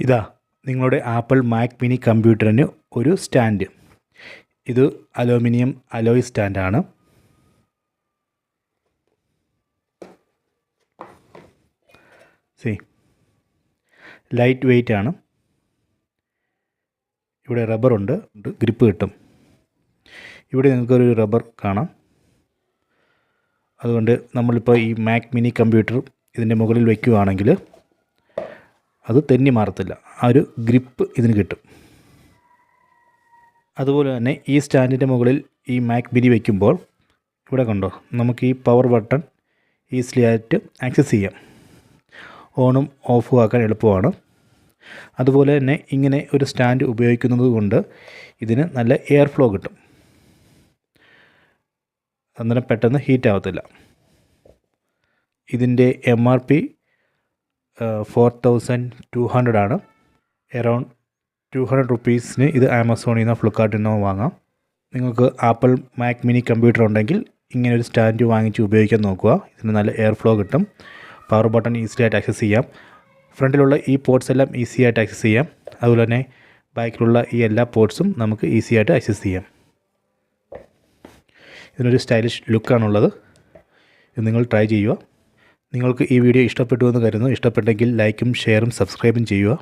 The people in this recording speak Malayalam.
ഇതാ നിങ്ങളുടെ ആപ്പിൾ മാക് മിനി കമ്പ്യൂട്ടറിന് ഒരു സ്റ്റാൻഡ്. ഇത് അലൂമിനിയം അലോയ് സ്റ്റാൻഡാണ്. സി ലൈറ്റ് വെയിറ്റ് ആണ്. ഇവിടെ റബ്ബറുണ്ട് ഗ്രിപ്പ് കിട്ടും. ഇവിടെ നിങ്ങൾക്കൊരു റബ്ബർ കാണാം. അതുകൊണ്ട് നമ്മളിപ്പോൾ ഈ മാക് മിനി കമ്പ്യൂട്ടർ ഇതിന്റെ മുകളിൽ വയ്ക്കുകയാണെങ്കിൽ അത് തെന്നി മാറത്തില്ല. ആ ഒരു ഗ്രിപ്പ് ഇതിന് കിട്ടും. അതുപോലെ തന്നെ ഈ സ്റ്റാൻഡിന്റെ മുകളിൽ ഈ മാക് മിനി വയ്ക്കുമ്പോൾ ഇവിടെ കണ്ടോ നമുക്ക് ഈ പവർ ബട്ടൺ ഈസിലി ആയിട്ട് ആക്സസ് ചെയ്യാം. ഓണും ഓഫും ആക്കാൻ എളുപ്പമാണ്. അതുപോലെ തന്നെ ഇങ്ങനെ ഒരു സ്റ്റാൻഡ് ഉപയോഗിക്കുന്നത് കൊണ്ട് ഇതിന് നല്ല എയർ ഫ്ലോ കിട്ടും. അന്നേരം പെട്ടെന്ന് ഹീറ്റ് ആവത്തില്ല. ഇതിന്റെ M R P four thousand two hundred ആണ്. എറൗണ്ട് ടു ഹൺഡ്രഡ് റുപ്പീസിന് ഇത് ആമസോണിൽ നിന്നോ ഫ്ലിപ്കാർട്ടിൽ നിന്നോ വാങ്ങാം. നിങ്ങൾക്ക് ആപ്പിൾ മാക് മിനി കമ്പ്യൂട്ടർ ഉണ്ടെങ്കിൽ ഇങ്ങനെ ഒരു സ്റ്റാൻഡ് വാങ്ങിച്ച് ഉപയോഗിക്കാൻ നോക്കുക. ഇതിന് നല്ല എയർ ഫ്ലോ കിട്ടും. പവർ ബട്ടൺ ഈസി ആയിട്ട് ആക്സസ് ചെയ്യാം. ഫ്രണ്ടിലുള്ള ഈ പോർട്സ് എല്ലാം ഈസി ആയിട്ട് ആക്സസ് ചെയ്യാം. അതുപോലെ തന്നെ ബാക്കിലുള്ള ഈ എല്ലാ പോർട്സും നമുക്ക് ഈസി ആയിട്ട് ആക്സസ് ചെയ്യാം. ഇതിനൊരു സ്റ്റൈലിഷ് ലുക്കാണുള്ളത് ഇത് നിങ്ങൾ ട്രൈ ചെയ്യുക. നിങ്ങൾക്ക് ഈ വീഡിയോ ഇഷ്ടപ്പെട്ടു എന്ന് കരുതുന്നു. ഇഷ്ടപ്പെട്ടെങ്കിൽ ലൈക്കും ഷെയറും സബ്സ്ക്രൈബും ചെയ്യുക.